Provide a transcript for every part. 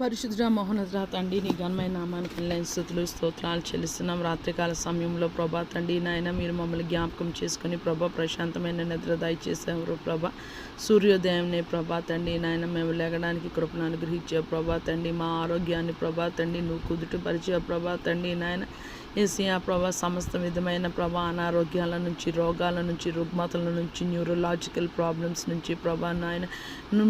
పరిశుద్ధ మోహనద్రా తండ్రి నీ ఘనమైన నామానికి వెళ్ళిన స్థుతులు స్తోత్రాలు చెల్లిస్తున్నాం. రాత్రికాల సమయంలో ప్రభా తండ్రి నాయన మీరు మమ్మల్ని జ్ఞాపకం చేసుకుని ప్రభా ప్రశాంతమైన నిద్ర దయచేసేవారు ప్రభా. సూర్యోదయంనే ప్రభా తండ్రి నాయన మేము లేగడానికి కృపను అనుగ్రహించే ప్రభా తండ్రి మా ఆరోగ్యాన్ని ప్రభా తండ్రి నువ్వు కుదుట పరిచే ప్రభా తండ్రి నాయన. ఏసియా ప్రభా సమస్త విధమైన ప్రభా అనారోగ్యాల నుంచి రోగాల నుంచి రుగ్మతల నుంచి న్యూరలాజికల్ ప్రాబ్లమ్స్ నుంచి ప్రభా నాయన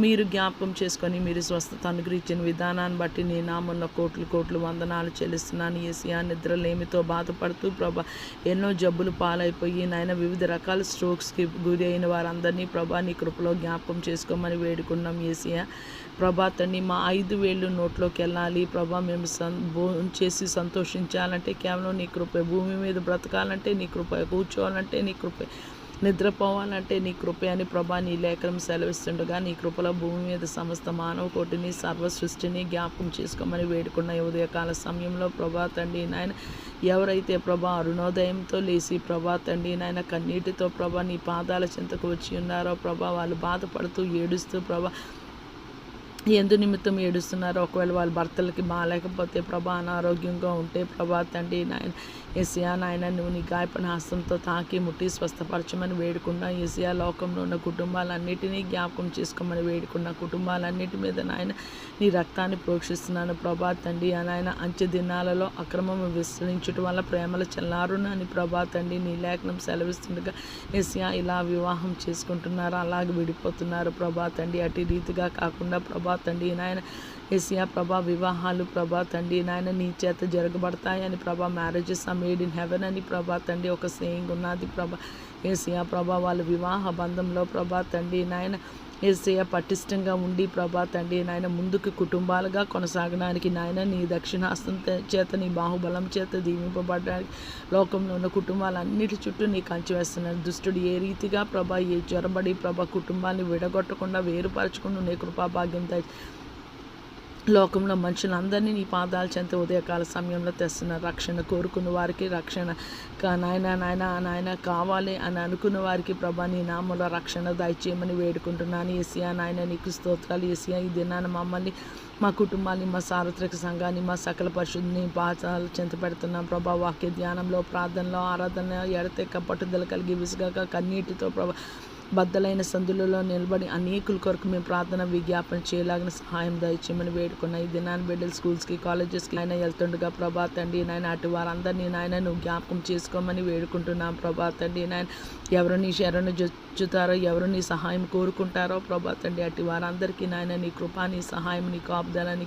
మీరు జ్ఞాపకం చేసుకొని మీరు స్వస్థత అనుగ్రహించిన విధానం విధానాన్ని బట్టి నీ నామన్న కోట్లు కోట్లు వందనాలు చెల్లిస్తున్నాను. ఏసియా నిద్రలేమితో బాధపడుతూ ప్రభా ఎన్నో జబ్బులు పాలైపోయి నాయన వివిధ రకాల స్ట్రోక్స్కి గురి అయిన వారందరినీ ప్రభా నీ కృపలో జ్ఞాపకం చేసుకోమని వేడుకున్నాం. ఏసియా ప్రభా తండ్రి మా ఐదు వేళ్ళు నోట్లోకి వెళ్ళాలి. ప్రభా మేము సం చేసి సంతోషించాలంటే కేవలం నీ కృప. భూమి మీద బ్రతకాలంటే నీ కృప. కూర్చోవాలంటే నీ కృపే. నిద్రపోవాలంటే నీ కృప అని ప్రభా నీ లేఖనం సెలవిస్తుండగా నీ కృపలో భూమి మీద సమస్త మానవ కోటిని సర్వ సృష్టిని జ్ఞాపకం చేసుకోమని వేడుకున్న ఉదయకాల సమయంలో ప్రభా తండ్రి నాయన ఎవరైతే ప్రభా అరుణోదయంతో లేచి ప్రభా తండ్రి నాయన కన్నీటితో ప్రభా నీ పాదాల చింతకు వచ్చి ఉన్నారో ప్రభా వాళ్ళు బాధపడుతూ ఏడుస్తూ ప్రభా ఎందు నిమిత్తం ఏడుస్తున్నారో. ఒకవేళ వాళ్ళ భర్తలకి బాగాలేకపోతే ప్రభా అనారోగ్యంగా ఉంటే ప్రభా తండ్రి నాయన ఏసియా నాయన నువ్వు నీ గాయపడిన హస్తంతో తాకి ముట్టి స్వస్థపరచమని వేడుకున్నా ఏసియా లోకంలో ఉన్న కుటుంబాలన్నిటినీ జ్ఞాపకం చేసుకోమని వేడుకున్న కుటుంబాలన్నిటి మీద నాయన నీ రక్తాన్ని ప్రోక్షిస్తున్నాను. ప్రభా తండ్రి ఆ నాయన అంచె దినాలలో అక్రమం విస్తరించడం వల్ల ప్రేమల చెల్లారును అని ప్రభా తండ్రి నీ లేఖనం సెలవిస్తుండగా ఏసియా ఇలా వివాహం చేసుకుంటున్నారు అలాగే విడిపోతున్నారు. ప్రభా తండ్రి అటు రీతిగా కాకుండా ప్రభా తండ్రి నాయన ఏసియా ప్రభా వివాహాలు ప్రభా తండ్రి నాయన నీ చేత జరగబడతాయని ప్రభా మ్యారేజెస్ ఆ మేడ్ ఇన్ హెవెన్ అని ప్రభా తండ్రి ఒక సేయింగ్ ఉన్నది ప్రభా. ఏసియా ప్రభా వాళ్ళ వివాహ బంధంలో ప్రభా తండ్రి నాయన ఏసయ పటిష్టంగా ఉండి ప్రభా తండ్రి నాయన ముందుకు కుటుంబాలుగా కొనసాగడానికి నాయన నీ దక్షిణాస్తం చేత నీ బాహుబలం చేత దీవింపబడడానికి లోకంలో ఉన్న కుటుంబాలన్నిటి చుట్టూ నీ కంచి వేస్తున్నాను దుష్టుడు ఏ రీతిగా ప్రభా ఏ జ్వరబడి ప్రభా కుటుంబాన్ని విడగొట్టకుండా వేరుపరచకుండా నీ కృపా భాగ్యం లోకంలో మనుషులందరినీ నీ పాదాల చెంత ఉదయకాల సమయంలో తెస్తున్న రక్షణ కోరుకున్న వారికి రక్షణ. కా నాయన నాయన నాయన కావాలి అని అనుకున్న వారికి ప్రభా నీ నామంలో రక్షణ దయచేయమని వేడుకుంటున్నాను. ఏసియా నాయన నీకు స్తోత్రాలు. ఏసియా ఈ దినాన మమ్మల్ని మా కుటుంబాన్ని మా సార్వత్రిక సంఘాన్ని మా సకల పరిశుద్ధిని పాదాలు చెంత పెడుతున్నాం. ప్రభా వాక్య ధ్యానంలో ప్రార్థనలో ఆరాధన ఎడతెక్క పట్టుదల కలిగి విసుగాక కన్నీటితో ప్రభా బద్దలైన సందులలో నిలబడి అనేకుల కొరకు మేము ప్రార్థన విజ్ఞాపన చేయలాగిన సహాయం దయచేయమని వేడుకున్న ఈ దినాన్ని బిడ్డలు స్కూల్స్కి కాలేజెస్కి ఆయన వెళ్తుండగా ప్రభా తండ్రి నాయన అటు వారందరినీ నాయన నువ్వు జ్ఞాపకం చేసుకోమని వేడుకుంటున్నాం ప్రభా తండ్రి నాయన. ఎవరు నీ శరణు జొచ్చుతారో ఎవరు నీ సహాయం కోరుకుంటారో ప్రభా తండ్రి అటు వారందరికీ నాయన నీ కృపా నీ సహాయం నీ కాపుదల నీ